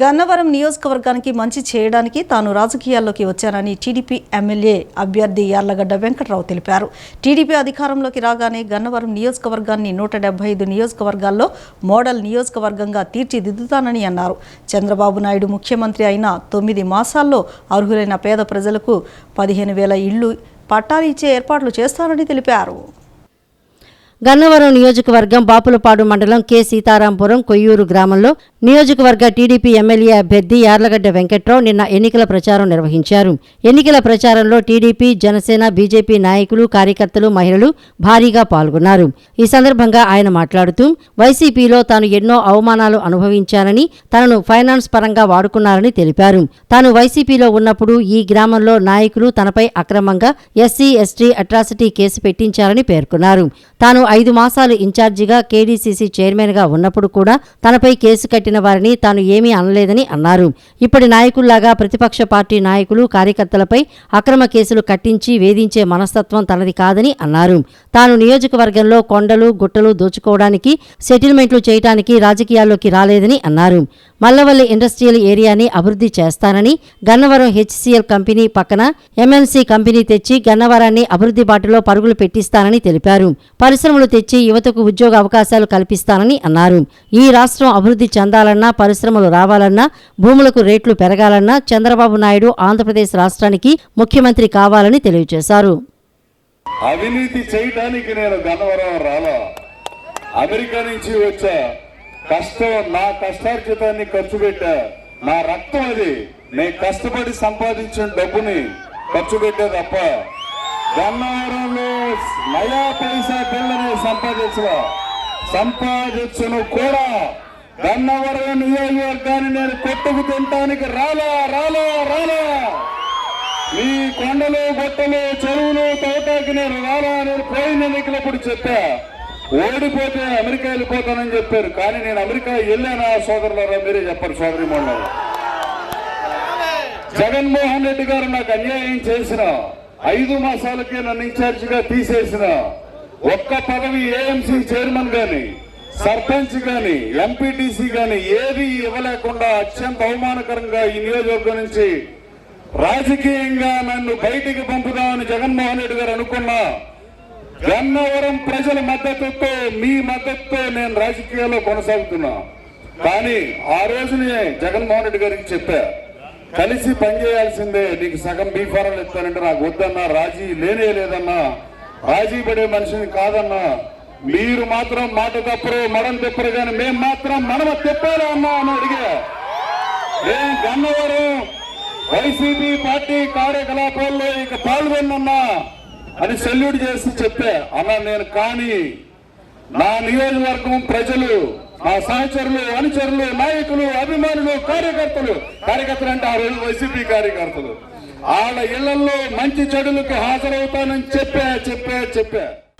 గన్నవరం నియోజకవర్గానికి మంచి చేయడానికి తాను రాజకీయాల్లోకి వచ్చానని టీడీపీ ఎమ్మెల్యే అభ్యర్థి యార్లగడ్డ వెంకట్రావు తెలిపారు. టీడీపీ అధికారంలోకి రాగానే గన్నవరం నియోజకవర్గాన్ని నూట ఐదు నియోజకవర్గాల్లో మోడల్ నియోజకవర్గంగా తీర్చిదిద్దుతానని అన్నారు. చంద్రబాబు నాయుడు ముఖ్యమంత్రి అయిన తొమ్మిది మాసాల్లో అర్హులైన పేద ప్రజలకు పదిహేను వేల ఇళ్ళు పట్టాలు ఇచ్చే ఏర్పాట్లు చేస్తానని తెలిపారు. గన్నవరం నియోజకవర్గం బాపులపాడు మండలం కె. సీతారాంపురం కొయ్యూరు గ్రామంలో నియోజకవర్గ టీడీపీ ఎమ్మెల్యే అభ్యర్థి యార్లగడ్డ వెంకట్రావు నిన్న ఎన్నికల ప్రచారం నిర్వహించారు. ఎన్నికల ప్రచారంలో టీడీపీ జనసేన బీజేపీ నాయకులు కార్యకర్తలు మహిళలు భారీగా పాల్గొన్నారు. ఈ సందర్భంగా ఆయన మాట్లాడుతూ వైసీపీలో తాను ఎన్నో అవమానాలు అనుభవించానని తనను ఫైనాన్స్ పరంగా వాడుకున్నారని తెలిపారు. తాను వైసీపీలో ఉన్నప్పుడు ఈ గ్రామంలో నాయకులు తనపై అక్రమంగా ఎస్సీ ఎస్టీ అట్రాసిటీ కేసు పెట్టించారని పేర్కొన్నారు. తాను ఐదు మాసాలు ఇన్ఛార్జిగా కేడీసీసీ చైర్మన్గా ఉన్నప్పుడు కూడా తనపై కేసు కట్టిన వారిని తాను ఏమీ అనలేదని అన్నారు. ఇప్పటి నాయకుల్లాగా ప్రతిపక్ష పార్టీ నాయకులు కార్యకర్తలపై అక్రమ కేసులు కట్టించి వేధించే మనస్తత్వం తనది కాదని అన్నారు. తాను నియోజకవర్గంలో కొండలు గుట్టలు దోచుకోవడానికి సెటిల్మెంట్లు చేయడానికి రాజకీయాల్లోకి రాలేదని అన్నారు. మల్లవల్లి ఇండస్ట్రియల్ ఏరియాని అభివృద్ధి చేస్తానని గన్నవరం హెచ్సిఎల్ కంపెనీ పక్కన ఎంఎన్సీ కంపెనీ తెచ్చి గన్నవరాన్ని అభివృద్ధి బాటలో పరుగులు పెట్టిస్తానని తెలిపారు. పరిశ్రమలు తెచ్చి యువతకు ఉద్యోగ అవకాశాలు కల్పిస్తానని అన్నారు. ఈ రాష్ట్రం అభివృద్ధి చెందాలన్నా పరిశ్రమలు రావాలన్నా భూములకు రేట్లు పెరగాలన్నా చంద్రబాబు నాయుడు ఆంధ్రప్రదేశ్ రాష్ట్రానికి ముఖ్యమంత్రి కావాలని తెలియజేశారు. అవినీతి చేయడానికి నేను గన్నవరం రాలా. అమెరికా నుంచి వచ్చా. కష్టం నా కష్టార్జితాన్ని ఖర్చు పెట్టా. నా రక్తం అది. నేను కష్టపడి సంపాదించిన డబ్బుని ఖర్చు పెట్టే తప్ప. గన్నవరంలో నయా పైసా పిల్లని సంపాదించలా సంపాదించను కూడా. గన్నవరం నియోజకవర్గాన్ని నేను కొట్టుకు తినటానికి రాలా రాలా రాలా. మీ కొండలు గొట్టలు చెరువులు తోటకి నేను రాలా నేను పోయిన ఎన్నికలప్పుడు చెప్పా. ఓడిపోతే అమెరికా వెళ్ళిపోతానని చెప్పారు. కానీ నేను అమెరికా వెళ్ళానా సోదరులారా? మీరే చెప్పారు సోదరి మండలం జగన్మోహన్ రెడ్డి గారు నాకు అన్యాయం చేసిన ఐదు మాసాలకే నన్ను ఇన్ఛార్జిగా తీసేసిన ఒక్క పదవి ఏఎంసీ చైర్మన్ గాని సర్పంచ్ గాని ఎంపీటీసీ గాని ఏది ఇవ్వలేకుండా అత్యంత అవమానకరంగా ఈ నియోజకవర్గం నుంచి రాజకీయంగా నన్ను బయటికి పంపుదామని జగన్మోహన్ రెడ్డి గారు అనుకున్నా గన్నవరం ప్రజల మద్దతుతో మీ మద్దతుతో నేను రాజకీయాల్లో కొనసాగుతున్నా. కానీ ఆ రోజునే జగన్మోహన్ రెడ్డి గారికి చెప్పా కలిసి పనిచేయాల్సిందే నీకు సగం బీఫారాలు ఇస్తానంటే నాకు వద్దన్నా రాజీ లేనే లేదన్నా రాజీ పడే మనిషిని కాదన్నా మీరు మాత్రం మాట తప్పరు మడం తెప్పరు కానీ మేము మాత్రం మనమ తెప్పాలా అన్నా అని అడిగా. నేను గన్నవరం వైసీపీ పార్టీ కార్యకలాపాల్లో ఇక పాల్గొన్నా అని సెల్యూట్ చేసి చెప్పా అన్నా నేను కానీ నా నియోజకవర్గం ప్రజలు నా సహచరులు అనుచరులు నాయకులు అభిమానులు కార్యకర్తలు కార్యకర్తలు అంటే ఆ రోజు వైసీపీ కార్యకర్తలు. వాళ్ళ ఇళ్ళలో మంచి చెడులకు హాజరవుతానని చెప్పా చెప్పా చెప్పా.